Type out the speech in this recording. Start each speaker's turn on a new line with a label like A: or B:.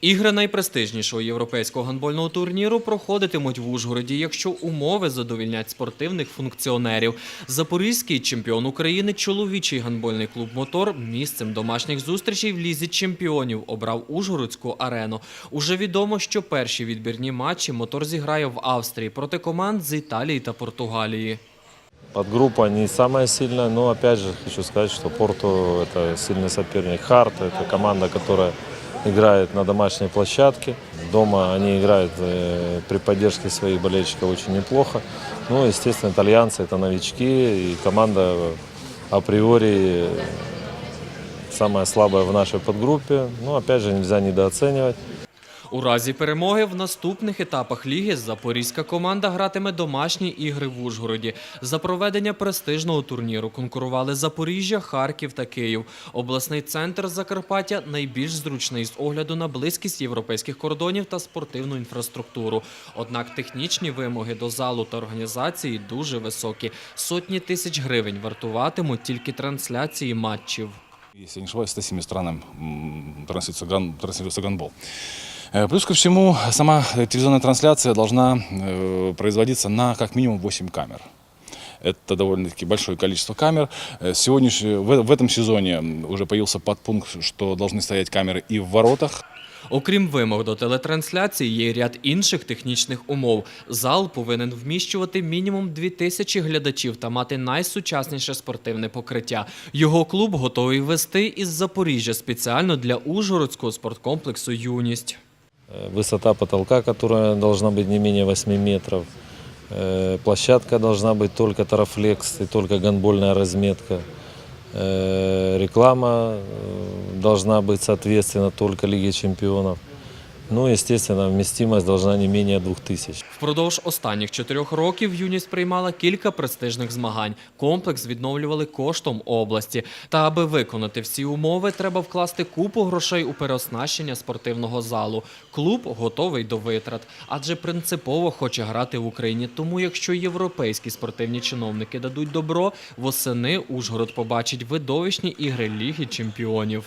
A: Ігри найпрестижнішого європейського гандбольного турніру проходитимуть в Ужгороді, якщо умови задовільнять спортивних функціонерів. Запорізький чемпіон України, чоловічий гандбольний клуб Мотор місцем домашніх зустрічей в лізі чемпіонів обрав Ужгородську арену. Уже відомо, що перші відбірні матчі мотор зіграє в Австрії проти команд з Італії та Португалії.
B: Подгруппа не самая сильная, но опять же хочу сказать, что Порту это сильный соперник. Харт это команда, которая играет на домашней площадке. Дома они играют э, при поддержке своих болельщиков очень неплохо. Ну, естественно, итальянцы это новички и команда априори самая слабая в нашей подгруппе. Ну, опять же, нельзя недооценивать.
A: У разі перемоги в наступних етапах ліги запорізька команда гратиме домашні ігри в Ужгороді. За проведення престижного турніру конкурували Запоріжжя, Харків та Київ. Обласний центр Закарпаття найбільш зручний з огляду на близькість європейських кордонів та спортивну інфраструктуру. Однак технічні вимоги до залу та організації дуже високі. Сотні тисяч гривень вартуватимуть тільки трансляції матчів.
C: Если не ошибаюсь, 107 странам транслируется гандбол. Э, Плюс ко всему, сама э, телевизионная трансляция должна э, производиться на как минимум 8 камер. Это довольно-таки большое количество камер. Э, Сегодняш... в, в этом сезоне м, уже появился подпункт, что должны стоять камеры и в воротах.
A: Окрім вимог до телетрансляції, є й ряд інших технічних умов. Зал повинен вміщувати мінімум 2000 глядачів та мати найсучасніше спортивне покриття. Його клуб готовий вести із Запоріжжя спеціально для Ужгородського спорткомплексу Юність.
B: Э, Высота потолка, которая должна быть не менее 8 метров. Э, Площадка должна быть только тарафлекс и только гандбольная разметка. Э, Реклама э, должна быть, соответственно, только Лиги чемпионов. Ну, естественно, вместимость должна не менее 2000.
A: Впродовж останніх чотирьох років юність приймала кілька престижних змагань. Комплекс відновлювали коштом області. Та аби виконати всі умови, треба вкласти купу грошей у переоснащення спортивного залу. Клуб готовий до витрат, адже принципово хоче грати в Україні. Тому, якщо європейські спортивні чиновники дадуть добро, восени Ужгород побачить видовищні ігри Ліги Чемпіонів.